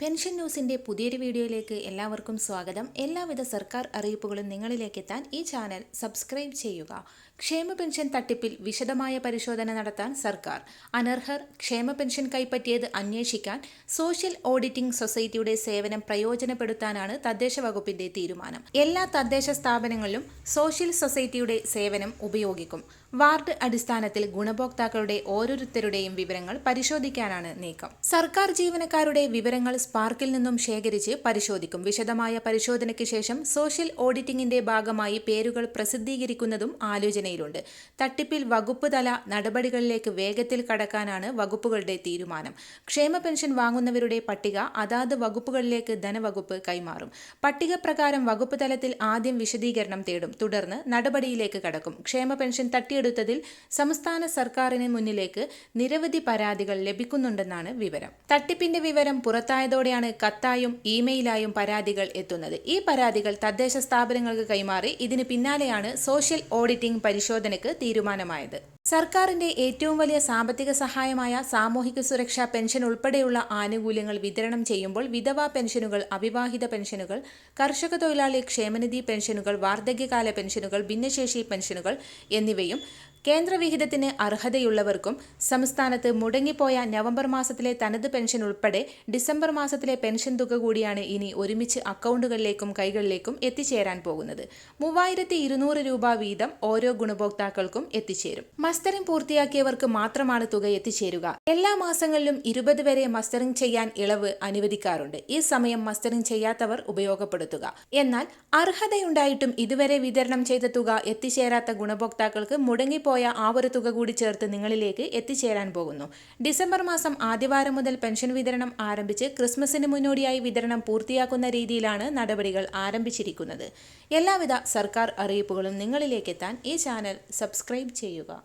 Pension ന്യൂസിന്റെ പുതിയൊരു വീഡിയോയിലേക്ക് എല്ലാവർക്കും സ്വാഗതം. എല്ലാവിധ സർക്കാർ അറിയിപ്പുകളും നിങ്ങളിലേക്ക് എത്താൻ ഈ ചാനൽ സബ്സ്ക്രൈബ് ചെയ്യുക. ക്ഷേമ പെൻഷൻ തട്ടിപ്പിൽ വിശദമായ പരിശോധന നടത്താൻ സർക്കാർ. അനർഹർ ക്ഷേമ പെൻഷൻ കൈപ്പറ്റിയത് അന്വേഷിക്കാൻ സോഷ്യൽ ഓഡിറ്റിംഗ് സൊസൈറ്റിയുടെ സേവനം പ്രയോജനപ്പെടുത്താനാണ് തദ്ദേശ വകുപ്പിന്റെ തീരുമാനം. എല്ലാ തദ്ദേശ സ്ഥാപനങ്ങളിലും സോഷ്യൽ സൊസൈറ്റിയുടെ സേവനം ഉപയോഗിക്കും. വാർഡ് അടിസ്ഥാനത്തിൽ ഗുണഭോക്താക്കളുടെ ഓരോരുത്തരുടെയും വിവരങ്ങൾ പരിശോധിക്കാനാണ് നീക്കം. സർക്കാർ ജീവനക്കാരുടെ വിവരങ്ങൾ സ്പാർക്കിൽ നിന്നും ശേഖരിച്ച് പരിശോധിക്കും. വിശദമായ പരിശോധനയ്ക്ക് ശേഷം സോഷ്യൽ ഓഡിറ്റിംഗിന്റെ ഭാഗമായി പേരുകൾ പ്രസിദ്ധീകരിക്കുന്നതും ആലോചനയിലുണ്ട്. തട്ടിപ്പിൽ വകുപ്പ് തല നടപടികളിലേക്ക് വേഗത്തിൽ കടക്കാനാണ് വകുപ്പുകളുടെ തീരുമാനം. ക്ഷേമ പെൻഷൻ വാങ്ങുന്നവരുടെ പട്ടിക അതാത് വകുപ്പുകളിലേക്ക് ധനവകുപ്പ് കൈമാറും. പട്ടിക പ്രകാരം വകുപ്പ് തലത്തിൽ ആദ്യം വിശദീകരണം തേടും. തുടർന്ന് നടപടിയിലേക്ക് കടക്കും. ക്ഷേമ പെൻഷൻ തട്ടിയെടുത്തതിൽ സംസ്ഥാന സർക്കാരിന് മുന്നിലേക്ക് നിരവധി പരാതികൾ ലഭിക്കുന്നുണ്ടെന്നാണ് വിവരം. തട്ടിപ്പിന്റെ വിവരം പുറത്തായതോടെയാണ് കത്തായും ഇമെയിലായും പരാതികൾ എത്തുന്നത്. ഈ പരാതികൾ തദ്ദേശ സ്ഥാപനങ്ങൾക്ക് കൈമാറി ഇതിന് പിന്നാലെയാണ് സോഷ്യൽ ഓഡിറ്റിംഗ് പരിശോധനയ്ക്ക് തീരുമാനമായത്. സർക്കാരിന്റെ ഏറ്റവും വലിയ സാമ്പത്തിക സഹായമായ സാമൂഹിക സുരക്ഷാ പെൻഷൻ ഉൾപ്പെടെയുള്ള ആനുകൂല്യങ്ങൾ വിതരണം ചെയ്യുമ്പോൾ വിധവാ പെൻഷനുകൾ അവിവാഹിത പെൻഷനുകൾ കർഷക തൊഴിലാളി ക്ഷേമനിധി പെൻഷനുകൾ വാർദ്ധക്യകാല പെൻഷനുകൾ ഭിന്നശേഷി പെൻഷനുകൾ എന്നിവയും കേന്ദ്രവിഹിതത്തിന് അർഹതയുള്ളവർക്കും സംസ്ഥാനത്ത് മുടങ്ങിപ്പോയ നവംബർ മാസത്തിലെ തനത് പെൻഷൻ ഉൾപ്പെടെ ഡിസംബർ മാസത്തിലെ പെൻഷൻ തുക കൂടിയാണ് ഇനി ഒരുമിച്ച് അക്കൗണ്ടുകളിലേക്കും കൈകളിലേക്കും എത്തിച്ചേരാൻ പോകുന്നത്. മൂവായിരത്തി ഇരുന്നൂറ് രൂപ വീതം ഓരോ ഗുണഭോക്താക്കൾക്കും എത്തിച്ചേരും. മസ്റ്ററിംഗ് പൂർത്തിയാക്കിയവർക്ക് മാത്രമാണ് തുക എത്തിച്ചേരുക. എല്ലാ മാസങ്ങളിലും ഇരുപത് വരെ മസ്റ്ററിംഗ് ചെയ്യാൻ ഇളവ് അനുവദിക്കാറുണ്ട്. ഈ സമയം മസ്റ്ററിംഗ് ചെയ്യാത്തവർ ഉപയോഗപ്പെടുത്തുക. എന്നാൽ അർഹതയുണ്ടായിട്ടും ഇതുവരെ വിതരണം ചെയ്ത തുക എത്തിച്ചേരാത്ത ഗുണഭോക്താക്കൾക്ക് മുടങ്ങിപ്പോയ ആ ഒരു തുക കൂടി ചേർത്ത് നിങ്ങളിലേക്ക് എത്തിച്ചേരാൻ പോകുന്നു. ഡിസംബർ മാസം ആദ്യവാരം മുതൽ പെൻഷൻ വിതരണം ആരംഭിച്ച് ക്രിസ്മസിന് മുന്നോടിയായി വിതരണം പൂർത്തിയാക്കുന്ന രീതിയിലാണ് നടപടികൾ ആരംഭിച്ചിരിക്കുന്നത്. എല്ലാവിധ സർക്കാർ അറിയിപ്പുകളും നിങ്ങളിലേക്ക് എത്താൻ ഈ ചാനൽ സബ്സ്ക്രൈബ് ചെയ്യുക.